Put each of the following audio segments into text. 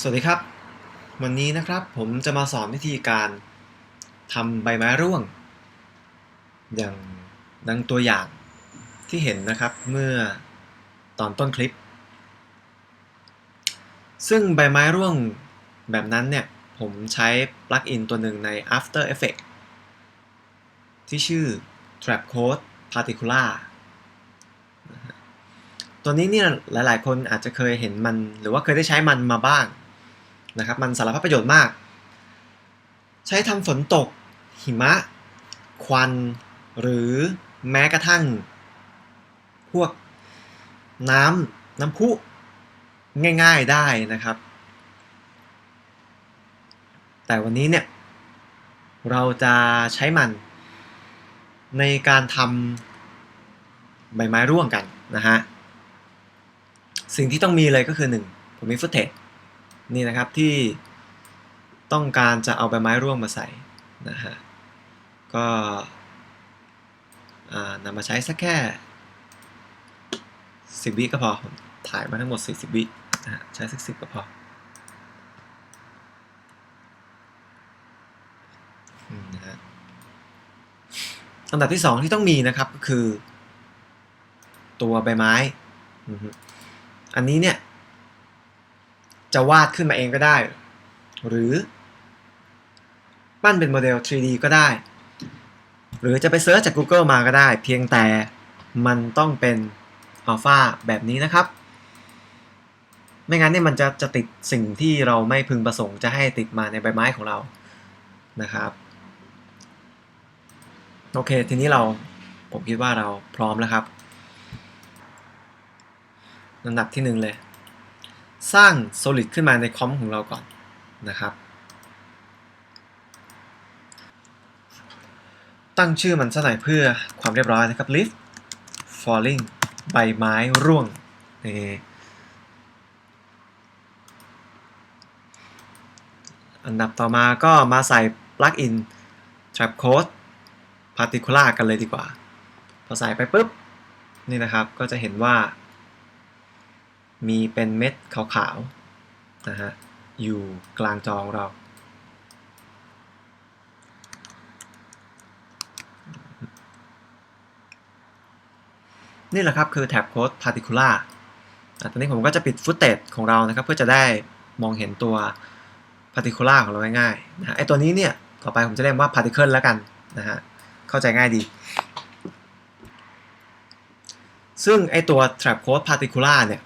สวัสดีครับ วันนี้นะครับผมจะมาสอนวิธีการทำใบไม้ร่วง อย่างดังตัวอย่างที่เห็นนะครับเมื่อตอนต้นคลิป ซึ่งใบไม้ร่วงแบบนั้นเนี่ย ผมใช้ปลั๊กอินตัวหนึ่งใน After Effects ที่ชื่อ Trap Code Particular ตัวนี้เนี่ยหลายๆ คนอาจจะเคยเห็นมัน หรือว่าเคยได้ใช้มันมาบ้าง นะครับมันสารพัดประโยชน์มาก ใช้ทำฝนตก หิมะ ควัน หรือแม้กระทั่ง พวกน้ำน้ำพุง่ายๆได้นะครับ แต่วันนี้เนี่ย เราจะใช้มันในการทำใบไม้ร่วงกันนะฮะ สิ่งที่ต้องมีเลยก็คือ 1 ผมมีฟุตเทจ นี่นะครับที่ต้องการจะเอาใบไม้ร่วงมาใส่นะฮะก็นำมาใช้สักแค่ 10 วิก็พอถ่ายมาทั้งหมด 40 วินะฮะใช้สัก 10 ก็พอนะฮะอันดับที่ 2 ที่ต้องมีนะครับก็คือ ตัวใบไม้ อันนี้เนี่ย จะวาดขึ้นมาเองก็ได้ หรือ ปั้นเป็นโมเดล 3D ก็ได้ หรือจะไปเซิร์ชจาก Google มาก็ได้ เพียงแต่มันต้องเป็นอัลฟาแบบนี้นะครับ ไม่งั้นเนี่ยมันจะจะติดสิ่งที่เราไม่พึงประสงค์จะให้ติดมาในใบไม้ของเรานะครับ โอเค ทีนี้เราผมคิดว่าเราพร้อมแล้วครับลำดับที่หนึ่งเลย สร้าง Solid ขึ้นมาในคอมของเราก่อนนะครับ ตั้งชื่อมันซะหน่อยเพื่อความเรียบร้อยนะครับ Leaf Falling ใบไม้ร่วงนี่อันดับต่อมาก็มาใส่ plugin trap code particular กันเลยดีกว่า พอใส่ไปปุ๊บ นี่นะครับก็จะเห็นว่า มีเป็นเม็ดขาวๆนะฮะอยู่กลางจอของเรานี่แหละครับคือแท็บโค้ด particular อะตอนนี้ผมก็จะปิดฟุตเตจของเรานะครับ เพื่อจะได้มองเห็นตัว particular ของเราง่ายๆนะฮะไอตัวนี้เนี่ย ต่อไปผมจะเรียกว่า particle แล้วกันนะฮะ เข้าใจง่ายดี ซึ่งไอตัว trap code particular เนี่ย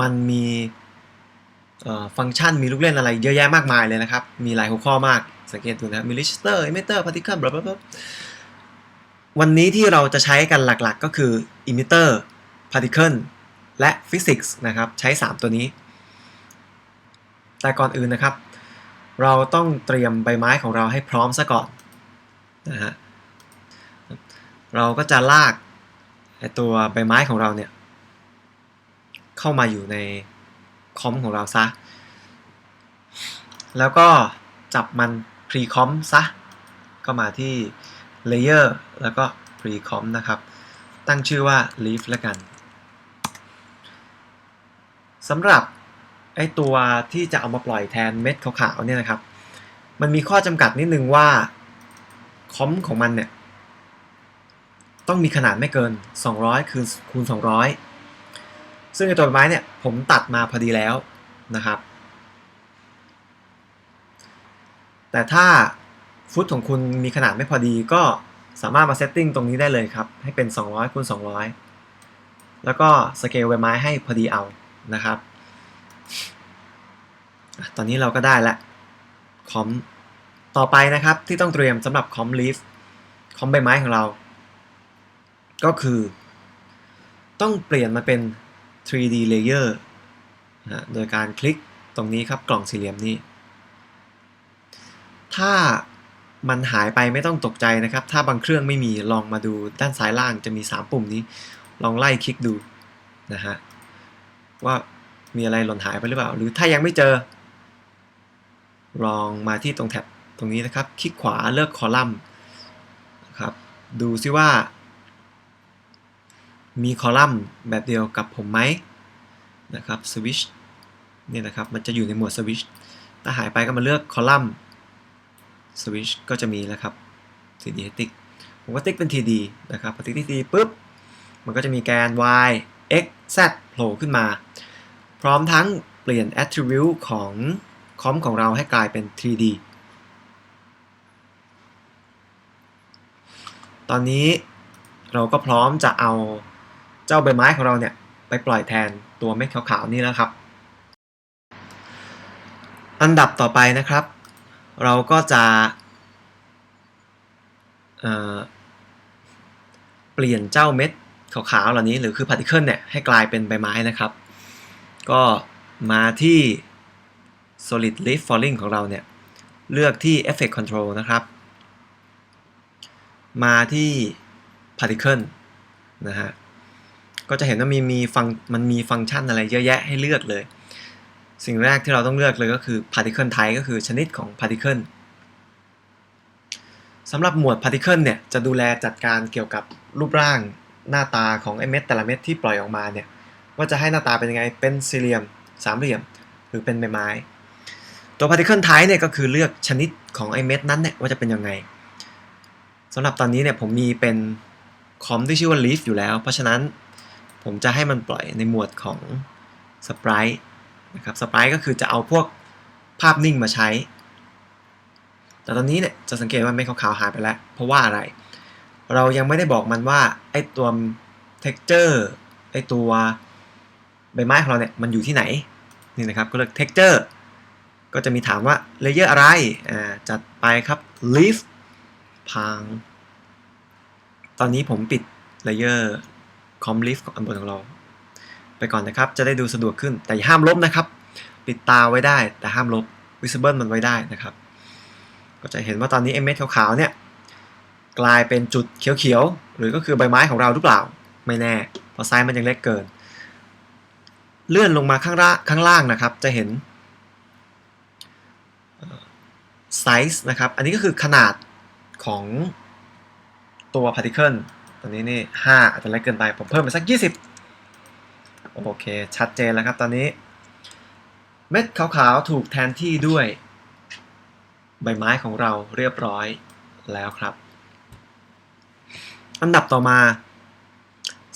มันมีฟังก์ชันมีลูกเล่นอะไรเยอะแยะมากมายเลยนะครับ มีหลายหัวข้อมาก สังเกตดูนะมี register emitter particle บลาบลาวันนี้ที่เราจะใช้กันหลักๆก็คือ emitter particle และ physics นะครับ ใช้ 3 ตัวนี้ แต่ก่อนอื่นนะครับ เราต้องเตรียมใบไม้ของเราให้พร้อมซะก่อนนะฮะเราก็จะลากตัวใบไม้ของเราเนี่ย เข้ามาอยู่ในคอมของเราซะ แล้วก็จับมัน pre-com ซะ ก็มาที่ layer แล้วก็ pre-com นะครับ ตั้งชื่อว่า leaf แล้วกันสำหรับไอตัวที่จะเอามาปล่อยแทนเม็ดขาวๆเนี่ยนะครับ มันมีข้อจำกัดนิดนึงว่าคอมของมันเนี่ย ต้องมีขนาดไม่เกิน 200 คูณคูณ200 ซึ่งในตัวใบไม้เนี่ยผมตัดมาพอดีแล้วนะครับ แต่ถ้าฟุตของคุณมีขนาดไม่พอดีก็สามารถมาเซตติ้งตรงนี้ได้เลยครับ ให้เป็น 200คูณ200 แล้วก็สเกลใบไม้ให้พอดีเอานะครับ ตอนนี้เราก็ได้ละคอมต่อไปนะครับที่ต้องเตรียมสำหรับคอมลีฟคอมใบไม้ของเรา ก็คือ ต้องเปลี่ยนมาเป็น 3D layer นะโดยการคลิกตรงนี้ครับกล่องสี่เหลี่ยมนี้ ถ้ามันหายไปไม่ต้องตกใจนะครับ ถ้าบางเครื่องไม่มีลองมาดูด้านซ้ายล่างจะมี 3 ปุ่มนี้ ลองไล่คลิกดูนะฮะว่ามีอะไรหล่นหายไปหรือเปล่า หรือถ้ายังไม่เจอ ลองมาที่ตรงแท็บตรงนี้นะครับ คลิกขวาเลือกคอลัมน์ครับดูซิว่า มีคอลัมน์แบบเดียวกับผมไหมนะครับสวิชนี่ยนะครับมันจะอยู่ในหมวด switch ถ้าหายไปก็มาเลือกคอลัมน์ switch ก็จะมีแล้วครับ td ติ๊กผมก็ติ๊กเป็น td นะครับพอติ๊ก td ปุ๊บ มันก็จะมีแกน y x z โผล่ขึ้นมา พร้อมทั้งเปลี่ยน attribute ของคอมของเราให้กลายเป็น 3D ตอนนี้เราก็พร้อมจะเอา เจ้าใบไม้ของเราเนี่ยไปปล่อยแทนตัวเม็ดขาวๆนี่แล้วครับ อันดับต่อไปนะครับ เราก็จะเเปลี่ยนเจ้าเม็ดขาวๆเหล่านี้หรือคือพาร์ติเคิลเนี่ยให้กลายเป็นใบไม้นะครับ ก็มาที่ solid leaf falling ของเราเนี่ย เลือกที่ effect control นะครับ มาที่ particle นะฮะ ก็จะเห็นว่ามีมีฟังมันมีฟังก์ชันอะไรเยอะแยะให้เลือกเลย สิ่งแรกที่เราต้องเลือกเลยก็คือ particle type ก็คือชนิดของ particle สำหรับหมวด particle เนี่ยจะดูแลจัดการเกี่ยวกับรูปร่างหน้าตาของไอเม็ดแต่ละเม็ดที่ปล่อยออกมาเนี่ยว่าจะให้หน้าตาเป็นยังไงเป็นสี่เหลี่ยมสามเหลี่ยม หรือเป็นใบไม้ ตัว particle type เนี่ยก็คือเลือกชนิดของไอเม็ดนั้นเนี่ยว่าจะเป็นยังไงสำหรับตอนนี้เนี่ยผมมีเป็นคอมที่ชื่อว่า leaf อยู่แล้ว เพราะฉะนั้น ผมจะให้มันปล่อยในหมวดของ sprite นะครับ sprite ก็คือจะเอาพวกภาพนิ่งมาใช้ แต่ตอนนี้เนี่ยจะสังเกตว่าเม็ดขาวๆหายไปแล้ว เพราะว่าอะไร เรายังไม่ได้บอกมันว่าไอตัว texture ไอตัวใบไม้ของเราเนี่ยมันอยู่ที่ไหน นี่นะครับ ก็เลือก texture ก็จะมีถามว่า layer อะไร อ่า จัดไปครับ leaf พัง ตอนนี้ผมปิด layer com leaf ขอ งอันบนของเรา ไปก่อนนะครับ จะได้ดูสะดวกขึ้น แต่ห้ามลบนะครับ ปิดตาไว้ได้ แต่ห้ามลบ visible มันไว้ได้นะครับ ก็จะเห็นว่าตอนนี้เอเม็ดขาวๆเนี่ยกลายเป็นจุดเขียวๆ หรือก็คือใบไม้ของเราหรือเปล่า ไม่แน่ เพราะไซส์มันยังเล็กเกิน เลื่อนลงมาข้างล่างข้างล่างนะครับ จะเห็นไซส์นะครับ อันนี้ก็คือขนาดของตัว particle ต อนนี้นี่5อาจจะเล็กเกินไปผมเพิ่มไปสัก 20 โอเค ชัดเจนแล้วครับตอนนี้ เม็ดขาวๆ ถูกแทนที่ด้วย ใบไม้ของเราเรียบร้อยแล้วครับ อันดับต่อมา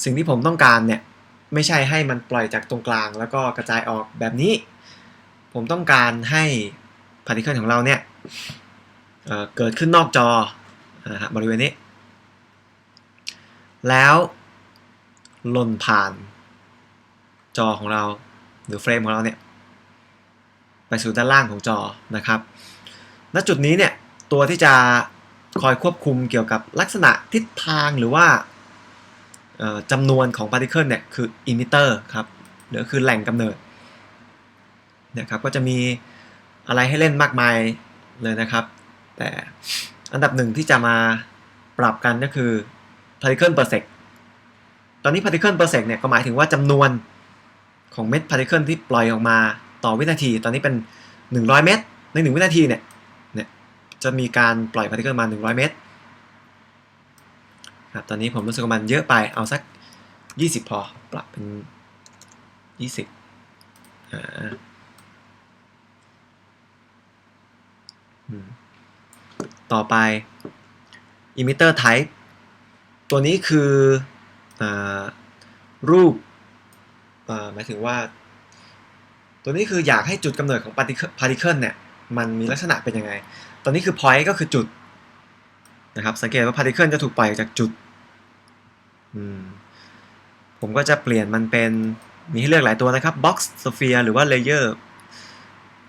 สิ่งที่ผมต้องการเนี่ย ไม่ใช่ให้มันปล่อยจากตรงกลาง แล้วก็กระจายออกแบบนี้ ผมต้องการให้ particle ของเราเนี่ยเเกิดขึ้นนอกจอนะฮะบริเวณนี้ แล้วหล่นผ่านจอของเราหรือเฟรมของเราเนี่ยไปสู่ด้านล่างของจอนะครับ ณ จุดนี้เนี่ยตัวที่จะคอยควบคุมเกี่ยวกับลักษณะทิศทางหรือว่าจำนวนของพาร์ติเคิลเนี่ยคืออิมิเตอร์ครับหรือคือแหล่งกำเนิดเนี่ยครับก็จะมีอะไรให้เล่นมากมายเลยนะครับ แต่อันดับหนึ่งที่จะมาปรับกันก็คือ particle per sec ตอนนี้ particle per sec เนี่ยก็หมายถึงว่าจำนวนของเม็ด particle ที่ปล่อยออกมาต่อวินาที ตอนนี้เป็น 100 เม็ดใน 1 วินาทีเนี่ยเนี่ยจะมีการปล่อย particle มา 100 เม็ดครับตอนนี้ผมรู้สึกว่ามันเยอะไปเอาสัก 20 พอปรับเป็น 20อ่าต่อไป emitter type ตัวนี้คืออรูปหมายถึงว่า ตัวนี้คืออยากให้จุดกำเนิดของ particle เนี่ยมันมีลักษณะเป็นยังไง ตอนนี้คือ point ก็คือจุดนะครับ สังเกตว่า particle จะถูกปล่อยจากจุด ผมก็จะเปลี่ยนมันเป็น มีให้เลือกหลายตัวนะครับ box sphere หรือว่า layer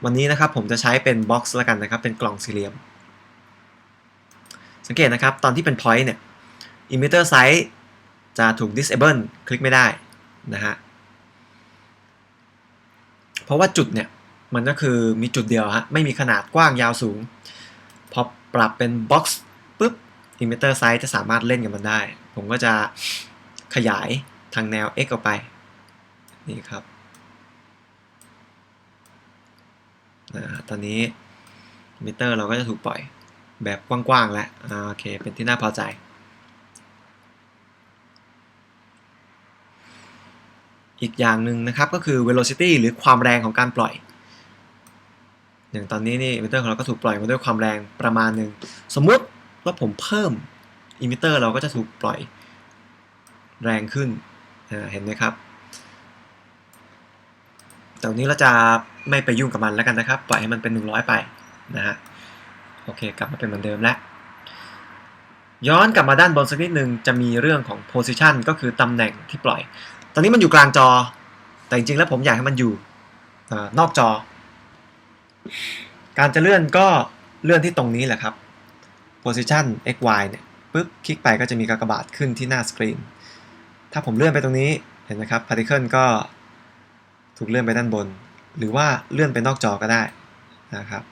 วันนี้นะครับผมจะใช้เป็น box แล้วกันนะครับ เป็นกล่องสี่เหลี่ยม สังเกตนะครับ ตอนที่เป็น point เนี่ย emitter size จะถูก disable คลิกไม่ได้นะฮะ เพราะว่าจุดเนี่ย มันก็คือมีจุดเดียวฮะ ไม่มีขนาดกว้างยาวสูง พอปรับเป็น box ปุ๊บ emitter size จะสามารถเล่นกับมันได้ ผมก็จะขยายทางแนว x ออกไป นี่ครับตอนนี้มิเตอร์เราก็จะถูกปล่อยแบบกว้างๆแล้วโอเค เป็นที่น่าพอใจ อีกอย่างหนึ่งนะครับก็คือ velocity หรือความแรงของการปล่อย อย่างตอนนี้นี่ emitter ของเราก็ถูกปล่อยมาด้วยความแรงประมาณหนึ่งสมมุติว่าผมเพิ่ม emitter เราก็จะถูกปล่อยแรงขึ้นเห็นไหมครับแต่วันนี้เราจะไม่ไปยุ่งกับมันแล้วกันนะครับ ปล่อยให้มันเป็น 100 ไปนะฮะโอเค กลับมาเป็นเหมือนเดิมแล้ว ย้อนกลับมาด้านบนสักนิดหนึ่งจะมีเรื่องของ position ก็คือตำแหน่งที่ปล่อย อนนี้มันอยู่กลางจอ แต่จริงๆแล้วผมอยากให้มันอยู่อนอกจอ การจะเลื่อนก็เลื่อนที่ตรงนี้แหละครับ position x y เนี่ยปุ๊บคลิกไปก็จะมีกากบาทขึ้นที่หน้าสกรีน ถ้าผมเลื่อนไปตรงนี้เห็นไหมครับ particle ก็ถูกเลื่อนไปด้านบน หรือว่าเลื่อนไปนอกจอก็ได้นะครับ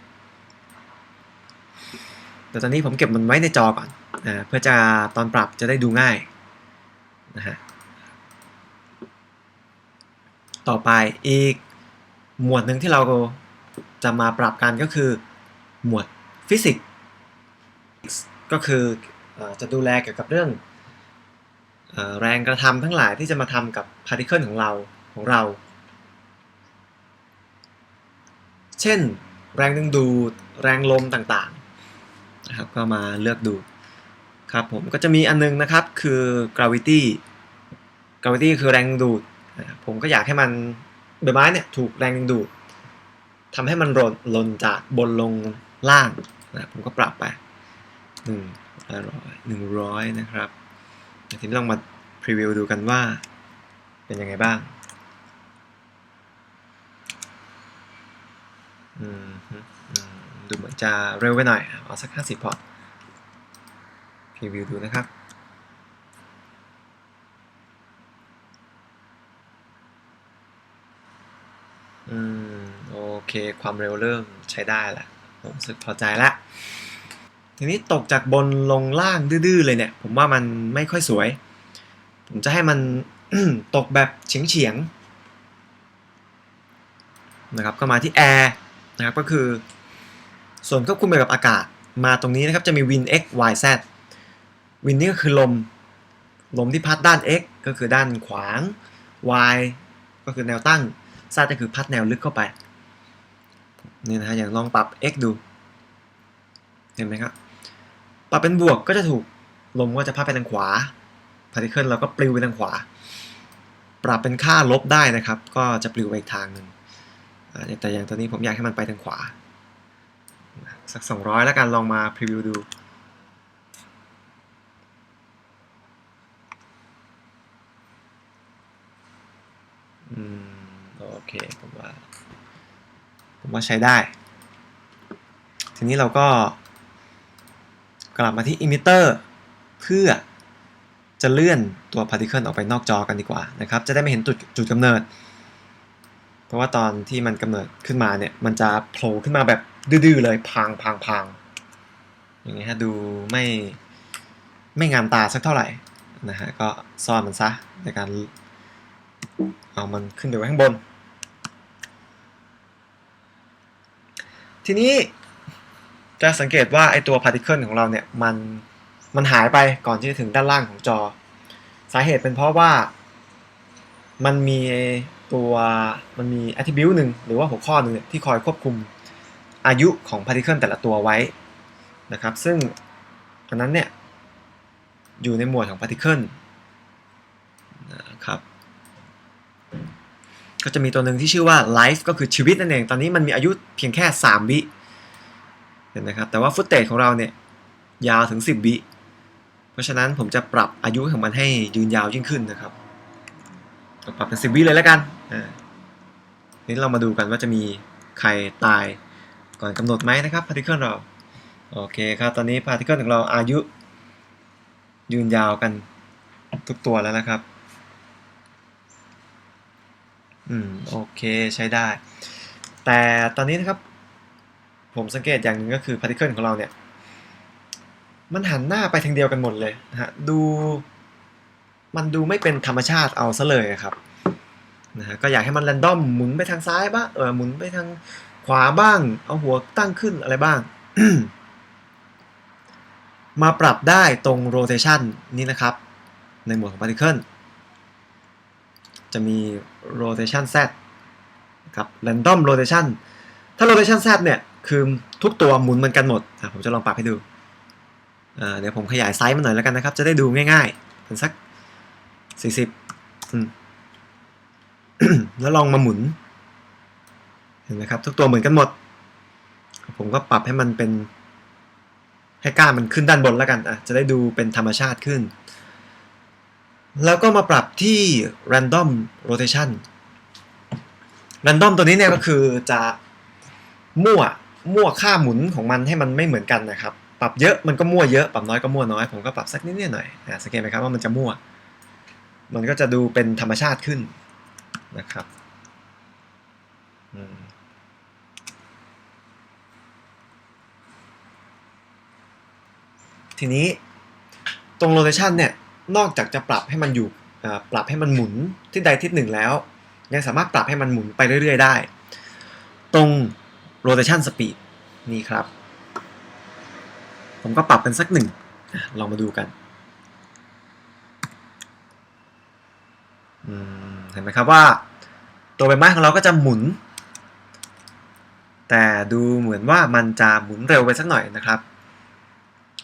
แต่ตอนนี้ผมเก็บมันไว้ในจอก่อนอเพื่อจะตอนปรับจะได้ดูง่ายนะฮะ ต่อไปอีกหมวดหนึ่งที่เราจะมาปรับกันก็คือ หมวดฟิสิกส์ก็คืออจะดูแลเกี่ยวกับเรื่องอแรงกระทำทั้งหลายที่จะมาทำกับพาร์ติเคิลของเราของเรา เช่น แรงดึงดูดแรงลมต่างๆนะครับก็มาเลือกดูครับผมก็จะมีอันนึงนะครับคือ gravity gravity คือแรงดึงดูด ผมก็อยากให้มันใบไม้เนี่ยถูกแรงดึงดูดทำให้มันหล่นหล่นจากบนลงล่างนะผมก็ปรับไปหนึ่งร้อยหนึ่งร้อยนะครับทีนี้ลองมาพรีวิวดูกันว่าเป็นยังไงบ้างดูเหมือนจะเร็วไปหน่อยเอาสักห้าสิบพอพรีวิวดูนะครับ อืม โอ เคความเร็วเริ่มใช้ได้ละผมรู้สึกพอใจละทีนี้ตกจากบนลงล่างดื้อๆเลยเนี่ย ผมว่ามันไม่ค่อยสวย ผมจะให้มันตกแบบเฉียงๆนะครับก็มาที่แอร์นะครับก็คือ ส่วนควบคุมเกี่ยวกับอากาศมาตรงนี้นะครับจะมี Win X Y Z Win นี่ก็คือลม ลมที่พัดด้าน X ก็คือด้านขวาง Y ก็คือแนวตั้ง Z ก็คือพัดแนวลึกเข้าไป นี่นะฮะอย่างลองปรับ X ดู เห็นไหมครับ ปรับเป็นบวกก็จะถูกลมก็จะพัดไปทางขวา particle เราก็ปลิวไปทางขวา ปรับเป็นค่าลบได้นะครับ ก็จะปลิวไปอีกทางหนึ่งแต่อย่างตอนนี้ผมอยากให้มันไปทางขวา สัก 200 แล้วกันลองมาพรีวิวดูอืมโอเคผมว่า ผมว่าใช้ได้ ทีนี้เราก็กลับมาที่ emitter เพื่อจะเลื่อนตัว particle ออกไปนอกจอกันดีกว่านะครับ จะได้ไม่เห็นจุดจุดกำเนิด เพราะว่าตอนที่มันกำเนิดขึ้นมาเนี่ย มันจะโผล่ขึ้นมาแบบดื้อๆเลยพังพังพังอย่างเงี้ยฮะดูไม่ไม่งามตาสักเท่าไหร่นะฮะก็ซ่อนมันซะในการเอามันขึ้นไปไว้ข้างบน ทีนี้จะสังเกตว่าไอตัวพาร์ติเคิลของเราเนี่ยมันมันหายไปก่อนที่จะถึงด้านล่างของจอ สาเหตุเป็นเพราะว่ามันมีตัวมันมี attribute หนึ่งหรือว่าหัวข้อหนึ่งที่คอยควบคุมอายุของ particle แต่ละตัวไว้นะครับ ซึ่งอันนั้นเนี่ยอยู่ในหมวดของ particle นะครับ ก็จะมีตัวหนึ่งที่ชื่อว่า life ก็คือชีวิตนั่นเอง ตอนนี้มันมีอายุเพียงแค่ 3 วิเห็นไหมครับ แต่ว่า footage ของเราเนี่ยยาวถึง 10 วิ เพราะฉะนั้นผมจะปรับอายุของมันให้ยืนยาวยิ่งขึ้นนะครับปรับเป็นสิบวิเลยแล้วกันอ่านี้เรามาดูกันว่าจะมีใครตายก่อนกำหนดไหมนะครับพาร์ติเคิลเรา โอเคครับ ตอนนี้พาร์ติเคิลของเราอายุยืนยาวกันทุกตัวแล้วนะครับ อืมโอเคใช้ได้ แต่ตอนนี้นะครับ ผมสังเกตอย่างหนึ่งก็คือพาร์ติเคิลของเราเนี่ย มันหันหน้าไปทางเดียวกันหมดเลยนะฮะดู มันดูไม่เป็นธรรมชาติเอาซะเลยครับนะฮะก็อยากให้มันแรนดอมหมุนไปทางซ้ายบ้างเออหมุนไปทางขวาบ้าง เอาหัวตั้งขึ้นอะไรบ้าง มาปรับได้ตรง rotation นี้นะครับ ในหมวดของ particle จะมี rotation z นะครับ random rotation ถ้า rotation z เนี่ย คือทุกตัวหมุนเหมือนกันหมด ผมจะลองปรับให้ดู เดี๋ยวผมขยายไซส์มันหน่อยแล้วกันนะครับ จะได้ดูง่ายๆ เป็นสัก 40 แล้วลองมาหมุน เห็นไหมครับ ทุกตัวเหมือนกันหมด ผมก็ปรับให้มันเป็น ให้ก้านมันขึ้นด้านบนแล้วกันอะจะได้ดูเป็นธรรมชาติขึ้น แล้วก็มาปรับที่ random rotation random ตัวนี้เนี่ยก็คือจะมั่วมั่วค่าหมุนของมันให้มันไม่เหมือนกันนะครับ ปรับเยอะมันก็มั่วเยอะปรับน้อยก็มั่วน้อย ผมก็ปรับสักนิดหน่อยอะสังเกตไหมครับว่ามันจะมั่ว มันก็จะดูเป็นธรรมชาติขึ้นนะครับทีนี้ตรง rotation เนี่ย นอกจากจะปรับให้มันอยู่ปรับให้มันหมุนทิศใดทิศหนึ่งแล้ว ยังสามารถปรับให้มันหมุนไปเรื่อย ๆ ได้ ตรง rotation speed นี่ครับ ผมก็ปรับเป็นสักหนึ่งลองมาดูกันเห็นไหมครับว่า ตัวใบไม้ของเราก็จะหมุน แต่ดูเหมือนว่ามันจะหมุนเร็วไปสักหน่อยนะครับ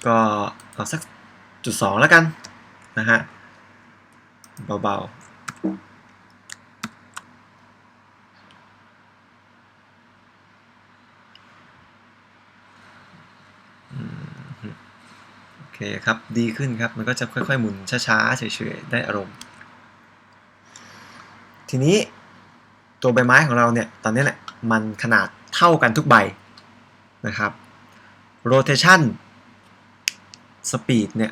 ก็เอาสักจุดสองแล้วกัน นะฮะเบาๆโอเคครับ ดีขึ้นครับ มันก็จะค่อยๆ หมุนช้าๆเฉยๆ ได้อารมณ์ ทีนี้ตัวใบไม้ของเราเนี่ย ตอนนี้แหละ มันขนาดเท่ากันทุกใบนะครับ rotation speed เนี่ย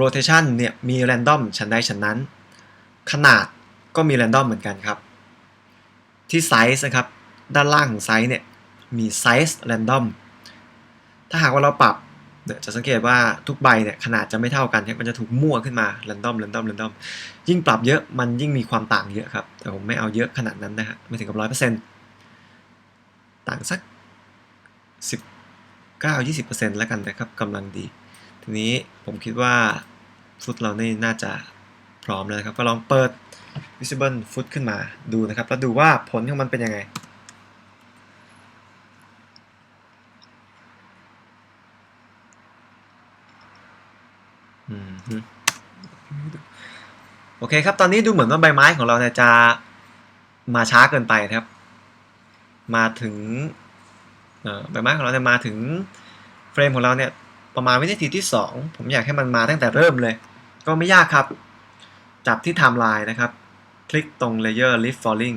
rotation เนี่ยมี random ชั้นใดชั้นนั้น ขนาดก็มี random เหมือนกันครับ ที่ size นะครับ ด้านล่างของไซส์เนี่ยมี size random ถ้าหากว่าเราปรับเนี่ยจะสังเกตว่าทุกใบเนี่ยขนาดจะไม่เท่ากันครับมันจะถูกมั่วขึ้นมา random random random ยิ่งปรับเยอะมันยิ่งมีความต่างเยอะครับ แต่ผมไม่เอาเยอะขนาดนั้นนะฮะไม่ถึงกับร้อยเปอร์เซ็นต์ต่างสักสิบเก้ายี่สิบเปอร์เซ็นต์แล้วกันนะครับกำลังดี ทีนี้ผมคิดว่าฟุตเรานี่น่าจะพร้อมแล้วครับ ก็ลองเปิด visible foot ขึ้นมาดูนะครับ แล้วดูว่าผลของมันเป็นยังไง โอเคครับ ตอนนี้ดูเหมือนว่าใบไม้ของเราเนี่ยจะมาช้าเกินไปนะครับ มาถึงใบไม้ของเราเนี่ยมาถึงเฟรมของเราเนี่ย ประมาณวินาทีที่ 2 ผมอยากให้มันมาตั้งแต่เริ่มเลย ก็ไม่ยากครับ จับที่ไทม์ไลน์นะครับ คลิกตรง layer lift falling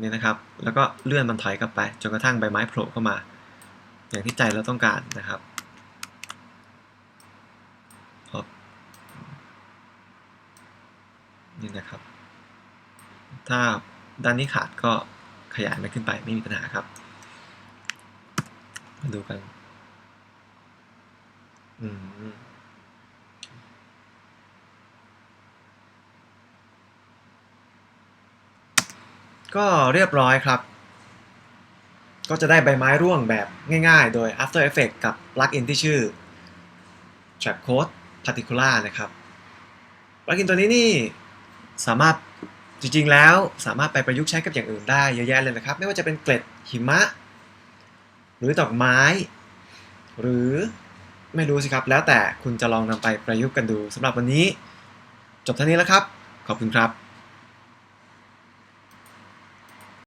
นี่นะครับ แล้วก็เลื่อนมันถอยกลับไป จนกระทั่งใบไม้โผล่เข้ามา อย่างที่ใจเราต้องการนะครับนี่นะครับ ถ้าด้านนี้ขาดก็ขยายมันขึ้นไปไม่มีปัญหาครับ มาดูกัน อืมก็เรียบร้อยครับ ก็จะได้ใบไม้ร่วงแบบง่ายๆ โดย After Effects กับ plugin ที่ชื่อ Trap Code Particular นะครับ plugin ตัวนี้นี่สามารถจริงๆแล้วสามารถไปประยุกต์ใช้กับอย่างอื่นได้เยอะแยะเลยนะครับ ไม่ว่าจะเป็นเกล็ดหิมะ หรือดอกไม้ หรือ ไม่รู้สิครับ แล้วแต่คุณจะลองนำไปประยุกต์กันดูสำหรับวันนี้ จบเท่านี้แล้วครับ ขอบคุณครับ